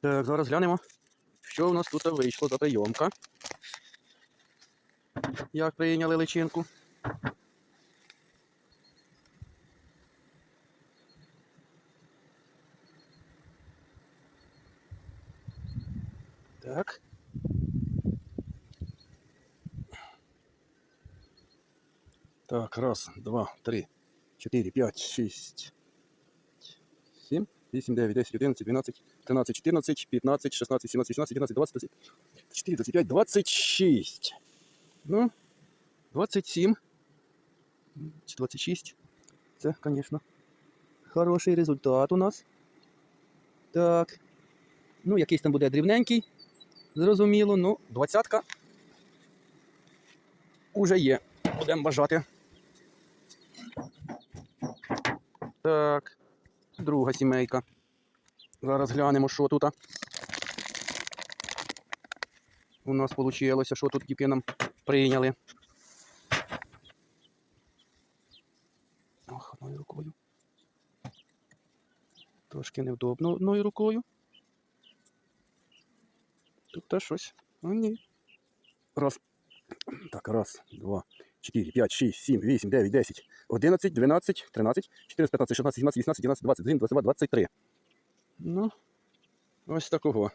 Так, зараз глянемо, що в нас тут вийшло за прийомка. Як прийняли личинку. Так. Так, раз, два, три, чотири, п'ять, шість, сім, вісім, дев'ять, десять, одинадцять, дванадцять, тринадцять, чотирнадцять, п'ятнадцять, шістнадцять, сімнадцять, вісімнадцять, дев'ятнадцять, двадцять, двадцять, чотири, двадцять п'ять, двадцять шість. Ну, двадцять сім. Чи двадцять шість. Це, звісно, хороший результат у нас. Так. Ну, якийсь там буде дрібненький. Зрозуміло, ну, двадцятка уже є. Будемо бажати. Так. Друга сімейка. Зараз глянемо, що тут. У нас вийшло, що тут тільки нам прийняли. Ох, одною рукою. Трошки невдобно одною рукою. Тут теж щось. А ні. Раз. Так, раз, два, чотири, п'ять, шість, сім, вісім, дев'ять, десять, одинадцять, дванадцять, тринадцять, чотирнадцять, п'ятнадцять, шістнадцять, сімнадцять, вісімнадцять, дев'ятнадцять, двадцять один, двадцять два, двадцять три. Ну, ось такого.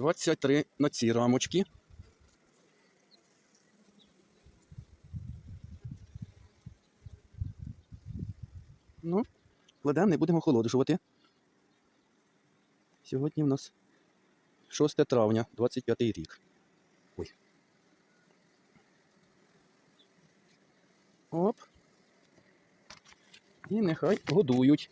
23 на ці рамочки. Ну, кладемо, не будемо охолоджувати. Сьогодні в нас 6 травня, 25 рік. Ой. Оп. І нехай годують.